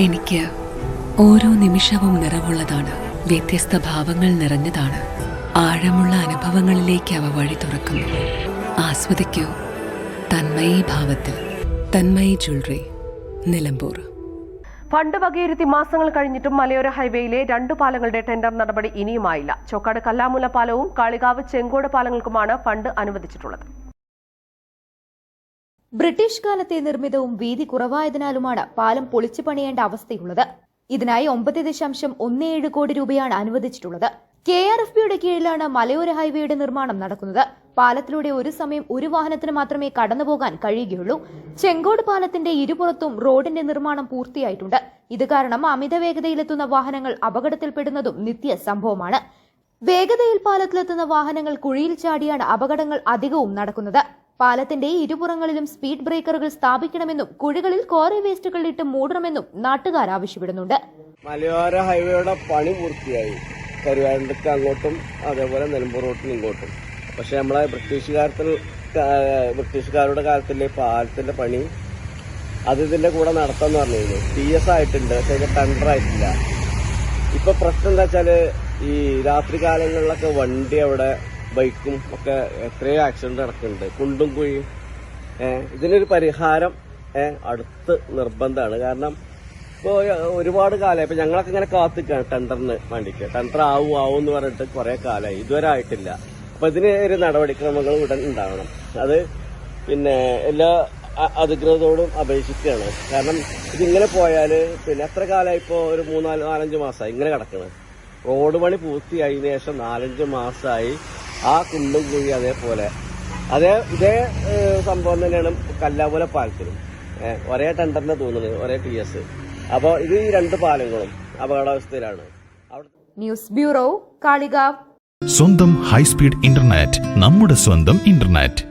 എനിക്ക് ഓരോ നിമിഷവും നിറവുള്ളതാണ്. വ്യത്യസ്ത ഭാവങ്ങൾ നിറഞ്ഞതാണ്. ആഴമുള്ള അനുഭവങ്ങളിലേക്ക് അവ വഴി തുറക്കുന്നു. ആസ്വദിക്കൂ. തന്മയി ഭാവത്തിൽ. തന്മയി ജ്വല്ലറി. നിലമ്പൂർ. ഫണ്ട് വകയിരുത്തി മാസങ്ങൾ കഴിഞ്ഞിട്ടും മലയോര ഹൈവേയിലെ രണ്ട് പാലങ്ങളുടെ ടെൻഡർ നടപടി ഇനിയുമായില്ല. ചോക്കാട് കല്ലാമുല പാലവും കാളികാവ് ചെങ്കോട് പാലങ്ങൾക്കുമാണ് ഫണ്ട് അനുവദിച്ചിട്ടുള്ളത്. ബ്രിട്ടീഷ് കാലത്തെ നിർമ്മിതവും വീതി കുറവായതിനാലുമാണ് പാലം പൊളിച്ചു പണിയേണ്ട അവസ്ഥയുള്ളത്. ഇതിനായി ഒമ്പത് ദശാംശം ഒന്ന് ഏഴ് കോടി രൂപയാണ് അനുവദിച്ചിട്ടുള്ളത്. കെ ആർ എഫ് ബിയുടെ കീഴിലാണ് മലയോര ഹൈവേയുടെ നിർമ്മാണം നടക്കുന്നത്. പാലത്തിലൂടെ ഒരു സമയം ഒരു വാഹനത്തിന് മാത്രമേ കടന്നുപോകാൻ കഴിയുകയുള്ളൂ. ചെങ്കോട് പാലത്തിന്റെ ഇരുപുറത്തും റോഡിന്റെ നിർമ്മാണം പൂർത്തിയായിട്ടുണ്ട്. ഇത് കാരണം അമിത വേഗതയിലെത്തുന്ന വാഹനങ്ങൾ അപകടത്തിൽപ്പെടുന്നതും നിത്യ സംഭവമാണ്. വേഗതയിൽ പാലത്തിലെത്തുന്ന വാഹനങ്ങൾ കുഴിയിൽ ചാടിയാണ് അപകടങ്ങൾ അധികവും നടക്കുന്നത്. പാലത്തിന്റെ ഇരുപുറങ്ങളിലും സ്പീഡ് ബ്രേക്കറുകൾ സ്ഥാപിക്കണമെന്നും കുഴികളിൽ കോറി വേസ്റ്റുകൾ ഇട്ട് മൂടണമെന്നും നാട്ടുകാർ ആവശ്യപ്പെടുന്നുണ്ട്. മലയോര ഹൈവേയുടെ പണി പൂർത്തിയായി. കരുവാരണ്ടക്ക് അങ്ങോട്ടും അതേപോലെ നിലമ്പൂർ റോട്ടിന് ഇങ്ങോട്ടും. പക്ഷെ നമ്മളെ ബ്രിട്ടീഷുകാരത്തിൽ ബ്രിട്ടീഷുകാരുടെ കാലത്തിലെ പാലത്തിന്റെ പണി അത് ഇതിന്റെ കൂടെ നടത്താന്ന് പറഞ്ഞു ടി എസ് ആയിട്ടുണ്ട് പക്ഷെ അതിന്റെ ടെൻഡർ ആയിട്ടില്ല. ഇപ്പൊ പ്രശ്നം എന്താ വെച്ചാൽ ഈ രാത്രി കാലങ്ങളിലൊക്കെ വണ്ടി അവിടെ ബൈക്കും ഒക്കെ എത്രയോ ആക്സിഡന്റ് നടക്കുന്നുണ്ട്. കുണ്ടും കുഴിയും. ഇതിനൊരു പരിഹാരം അടുത്ത് നിർബന്ധമാണ്. കാരണം ഇപ്പോൾ ഒരുപാട് കാലമായി. ഇപ്പൊ ഞങ്ങളൊക്കെ ഇങ്ങനെ കാത്തിക്കാണ് ടെൻഡറിന് വേണ്ടിയിട്ട്. ടെൻഡർ ആവും ആവും എന്ന് പറഞ്ഞിട്ട് കുറെ കാലമായി. ഇതുവരെ ആയിട്ടില്ല. അപ്പൊ ഇതിന് ഒരു നടപടിക്രമങ്ങൾ ഉടൻ ഉണ്ടാവണം. അത് പിന്നെ എല്ലാ അധികൃതരോടും അപേക്ഷിക്കുകയാണ്. കാരണം ഇതിങ്ങനെ പോയാൽ പിന്നെ എത്ര കാലമായി ഇപ്പോൾ ഒരു മൂന്നാൽ നാലഞ്ച് മാസമായി ഇങ്ങനെ കിടക്കുന്നത് റോഡ് പണി പൂർത്തിയായതിനു ശേഷം നാലഞ്ച് മാസമായി ആ കുണ്ടും കുഴി അതേപോലെ. അതേ ഇതേ സംഭവം തന്നെയാണ് കല്ലാപുല പാലത്തിലും. ഏഹ്, ഒരേ ടെൻഡറിനെ തോന്നുന്നത് ഒരേ പി എസ് അപ്പോൾ ഇത് ഈ രണ്ട് പാലങ്ങളും അപകടാവസ്ഥയിലാണ്. News bureau Kalikavu. സ്വന്തം ഹൈസ്പീഡ് ഇന്റർനെറ്റ് നമ്മുടെ സ്വന്തം ഇന്റർനെറ്റ്.